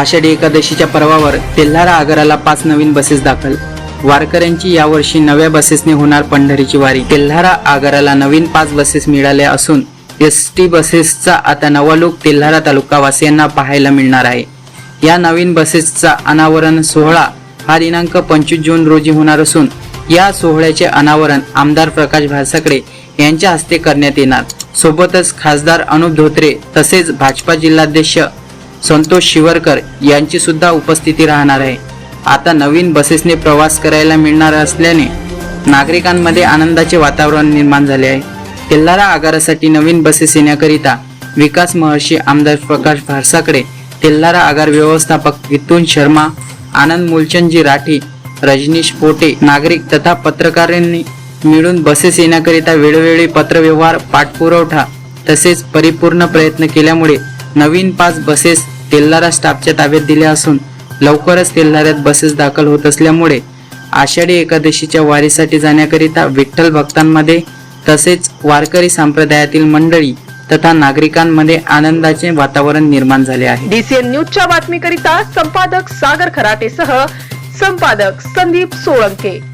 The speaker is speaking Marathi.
आषाढी एकादशीच्या पर्वावर तेल्हारा आगाराला पाच नवीन बसेस दाखल. वारकऱ्यांची यावर्षी नव्या बसेसने होणार पंढरीची वारी. तेल्हारा आगाराला नवीन पाच बसेस मिळाल्या असून एस टी बसेसचा आता नवा लूक तेल्हारा तालुका वासियांना पाहायला मिळणार आहे. या नवीन बसेसचा अनावरण सोहळा हा दिनांक पंचवीस जून रोजी होणार असून या सोहळ्याचे अनावरण आमदार प्रकाश भासाकडे यांच्या हस्ते करण्यात येणार. सोबतच खासदार अनुप धोत्रे तसेच भाजपा जिल्हाध्यक्ष संतोष शिवरकर यांची सुद्धा उपस्थिती राहणार आहे. आता नवीन बसेसने प्रवास करायला मिळणार असल्याने नागरिकांमध्ये आनंदाचे वातावरण निर्माण झाले आहे. तेल्हारा आगारासाठी नवीन बसेस येण्याकरिता विकास महर्षी आमदार प्रकाश भारसाकडे तेल्हारा आगार व्यवस्थापक वितून शर्मा आनंद मूलचंदजी राठी रजनीश पोटे नागरिक तथा पत्रकारांनी मिळून बसेस येण्याकरिता वेळोवेळी पत्रव्यवहार पाठपुरवठा तसेच परिपूर्ण प्रयत्न केल्यामुळे नवीन पाच बसेस तेलदारा स्टाफच्या ताब्यात दिल्या असून लवकरच तेलदाऱ्यात बसेस दाखल होत असल्यामुळे आषाढी एकादशीच्या वारीसाठी जाण्याकरिता विठ्ठल भक्तांमध्ये तसेच वारकरी संप्रदायातील मंडळी तथा नागरिकांमध्ये आनंदाचे वातावरण निर्माण झाले आहे. डीसीएन न्यूजच्या बातमीकरिता संपादक सागर खराटेसह संपादक संदीप सोळंके.